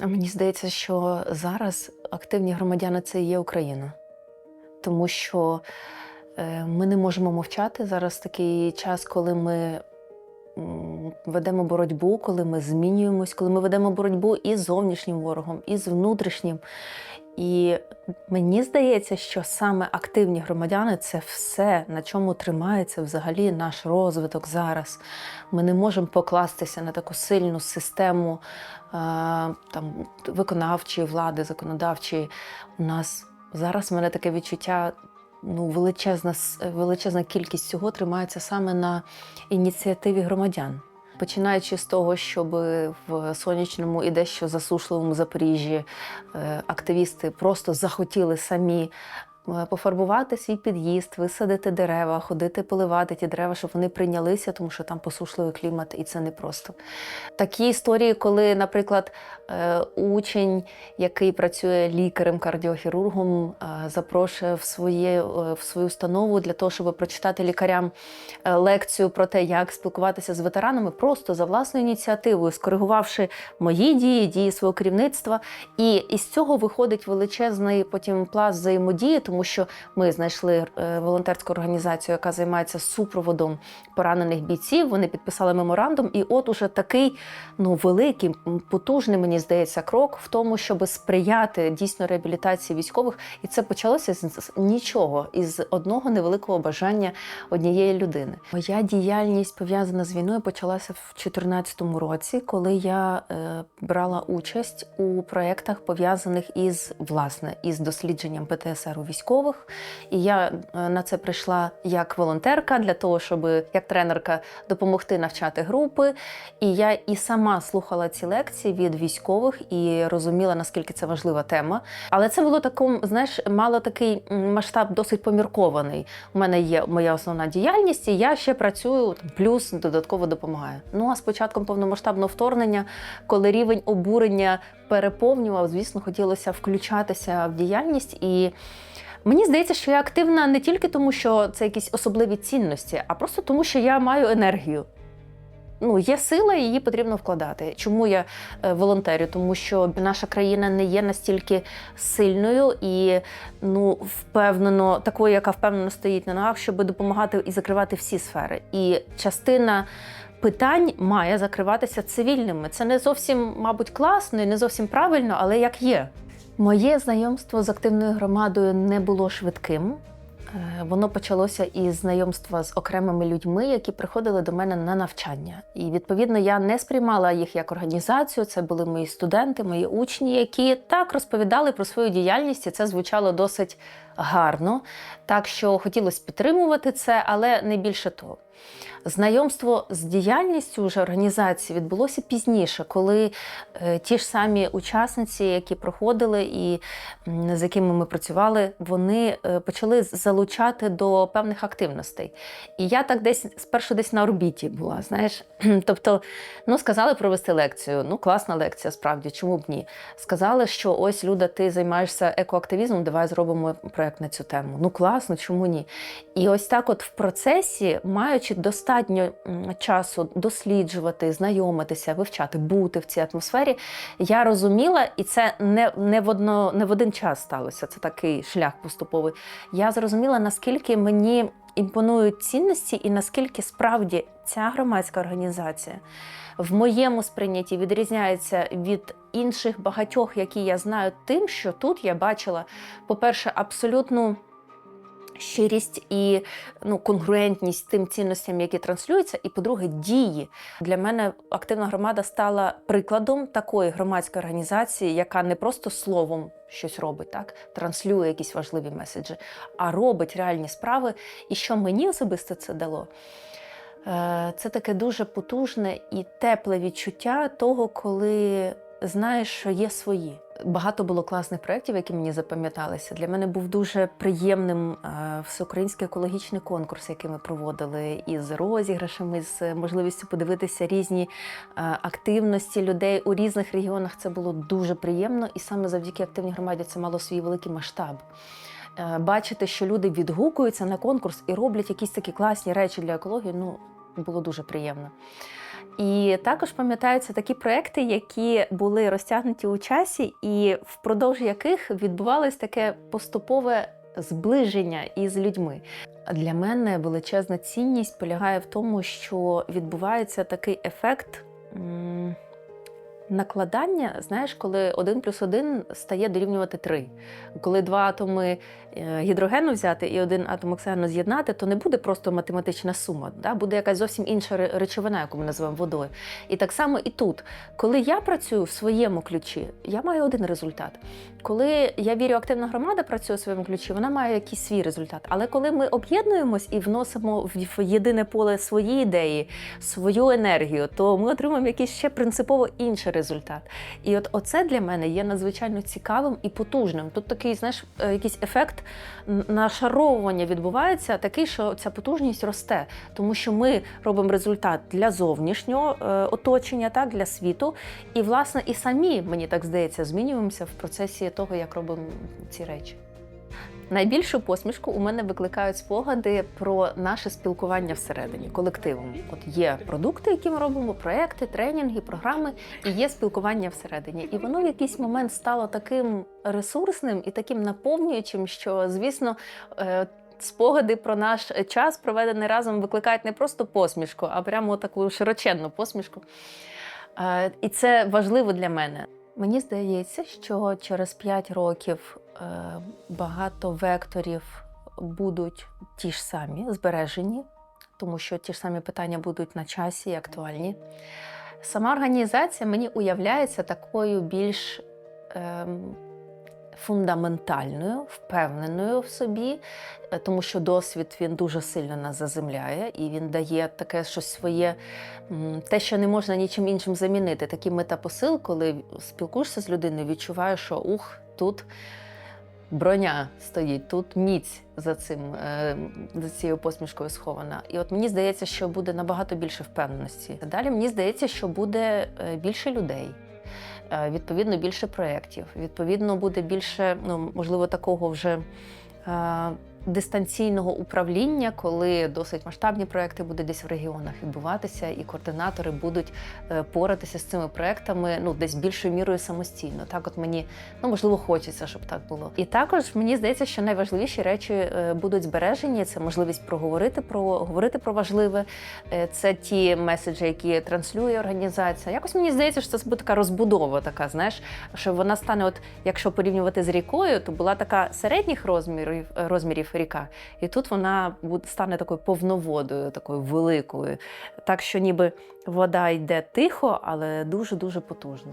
Мені здається, що зараз активні громадяни це і є Україна, тому що е, ми не можемо мовчати зараз такий час, коли ми ведемо боротьбу, коли ми змінюємось, коли ми ведемо боротьбу і з зовнішнім ворогом, і з внутрішнім. І мені здається, що саме активні громадяни це все, на чому тримається взагалі наш розвиток зараз. Ми не можемо покластися на таку сильну систему е, там, виконавчої влади, законодавчої. У нас зараз в мене таке відчуття. Ну, величезна, величезна кількість цього тримається саме на ініціативі громадян. Починаючи з того, щоб в сонячному і дещо засушливому Запоріжжі е, активісти просто захотіли самі пофарбувати свій під'їзд, висадити дерева, ходити поливати ті дерева, щоб вони прийнялися, тому що там посушливий клімат, і це непросто. Такі історії, коли, наприклад, е, учень, який працює лікарем-кардіохірургом, е, запрошує в, своє, е, в свою установу для того, щоб прочитати лікарям е, лекцію про те, як спілкуватися з ветеранами, просто за власною ініціативою, скоригувавши мої дії, дії свого керівництва. І із цього виходить величезний потім пласт взаємодії, тому що ми знайшли е, волонтерську організацію, яка займається супроводом поранених бійців. Вони підписали меморандум, і от уже такий ну великий, потужний, мені здається, крок в тому, щоб сприяти дійсно реабілітації військових. І це почалося з нічого, із одного невеликого бажання однієї людини. Моя діяльність пов'язана з війною почалася в 2014 році, коли я е, брала участь у проєктах, пов'язаних із власне із дослідженням ПТСР у військових. І я е, на це прийшла як волонтерка для того, щоб як тренерка допомогти навчати групи. І я і сама слухала ці лекції від військових і розуміла, наскільки це важлива тема. Але це було таким, знаєш, мало такий масштаб досить поміркований. У мене є моя основна діяльність, і я ще працюю плюс додатково допомагаю. Ну а з початком повномасштабного вторгнення, коли рівень обурення переповнював, звісно, хотілося включатися в діяльність і. Мені здається, що я активна не тільки тому, що це якісь особливі цінності, а просто тому, що я маю енергію. Ну, є сила, її потрібно вкладати. Чому я е, волонтерю? Тому що наша країна не є настільки сильною і ну, впевнено, такою, яка впевнено стоїть на ногах, щоб допомагати і закривати всі сфери. І частина питань має закриватися цивільними. Це не зовсім, мабуть, класно і не зовсім правильно, але як є. Моє знайомство з активною громадою не було швидким. Е, Воно почалося із знайомства з окремими людьми, які приходили до мене на навчання. І відповідно я не сприймала їх як організацію. Це були мої студенти, мої учні, які так розповідали про свою діяльність, і це звучало досить гарно. Так що хотілося підтримувати це, але не більше того. Знайомство з діяльністю вже організації відбулося пізніше, коли е, ті ж самі учасниці, які проходили і з якими ми працювали, вони е, почали залучати до певних активностей. І я так десь спершу десь на орбіті була. Знаєш, тобто, ну сказали провести лекцію. Ну, класна лекція, справді, чому б ні? Сказали, що ось Люда, ти займаєшся екоактивізмом, давай зробимо проект на цю тему. Ну класно, чому ні? І ось так, от в процесі, маючи достатньо часу досліджувати, знайомитися, вивчати, бути в цій атмосфері, я розуміла, і це не, не, в, одно, не в один час сталося. Це такий шлях поступовий. Я зрозуміла, наскільки мені імпонують цінності, і наскільки справді ця громадська організація в моєму сприйнятті відрізняється від інших багатьох, які я знаю, тим, що тут я бачила, по-перше, абсолютну щирість і ну, конгруентність тим цінностям, які транслюються. І, по-друге, дії. Для мене активна громада стала прикладом такої громадської організації, яка не просто словом щось робить, так транслює якісь важливі меседжі, а робить реальні справи. І що мені особисто це дало? Е, Це таке дуже потужне і тепле відчуття того, коли знаєш, що є свої. Багато було класних проєктів, які мені запам'яталися. Для мене був дуже приємним е, всеукраїнський екологічний конкурс, який ми проводили із розіграшами, з можливістю подивитися різні е, активності людей у різних регіонах. Це було дуже приємно, і саме завдяки активній громаді це мало свій великий масштаб. Е, Бачити, що люди відгукуються на конкурс і роблять якісь такі класні речі для екології, ну було дуже приємно. І також пам'ятаються такі проекти, які були розтягнуті у часі, і впродовж яких відбувалось таке поступове зближення із людьми. Для мене величезна цінність полягає в тому, що відбувається такий ефект. Накладання, знаєш, коли один плюс один стає дорівнювати три. Коли два атоми гідрогену взяти і один атом оксигену з'єднати, то не буде просто математична сума, да? буде якась зовсім інша речовина, яку ми називаємо водою. І так само і тут. Коли я працюю в своєму ключі, я маю один результат. Коли я вірю, активна громада працює у своєму ключі, вона має якийсь свій результат. Але коли ми об'єднуємось і вносимо в єдине поле свої ідеї, свою енергію, то ми отримуємо якийсь ще принципово інший результат. І от оце для мене є надзвичайно цікавим і потужним. Тут такий, знаєш, е, якийсь ефект нашаровування відбувається, такий, що ця потужність росте, тому що ми робимо результат для зовнішнього е, оточення, так, для світу. І, власне, і самі, мені так здається, змінюємося в процесі того, як робимо ці речі. Найбільшу посмішку у мене викликають спогади про наше спілкування всередині колективом. От є продукти, які ми робимо, проекти, тренінги, програми, і є спілкування всередині. І воно в якийсь момент стало таким ресурсним і таким наповнюючим, що, звісно, е, спогади про наш час, проведений разом, викликають не просто посмішку, а прямо таку широченну посмішку. Е, І це важливо для мене. Мені здається, що через 5 років багато векторів будуть ті ж самі, збережені, тому що ті ж самі питання будуть на часі і актуальні. Сама організація мені уявляється такою більш ем, фундаментальною, впевненою в собі, е, тому що досвід він дуже сильно нас заземляє і він дає таке щось своє, те, що не можна нічим іншим замінити. Такий метапосил, коли спілкуєшся з людиною, відчуваєш, що ух, тут броня стоїть, тут міць за цим е, за цією посмішкою схована. І от мені здається, що буде набагато більше впевненості. Далі мені здається, що буде е, більше людей. е, Відповідно, більше проєктів. Відповідно, буде більше, ну можливо, такого вже дистанційного управління, коли досить масштабні проекти будуть десь в регіонах відбуватися, і координатори будуть е, поратися з цими проектами ну десь більшою мірою самостійно. Так, от мені ну можливо хочеться, щоб так було. І також мені здається, що найважливіші речі е, будуть збережені. Це можливість проговорити про говорити про важливе. Е, Це ті меседжі, які транслює організація. Якось мені здається, що це буде така розбудова, така знаєш, що вона стане, от якщо порівнювати з рікою, то була така середніх розмірів розмірів ріка, і тут вона стане такою повноводою, такою великою. Так що ніби вода йде тихо, але дуже дуже потужно.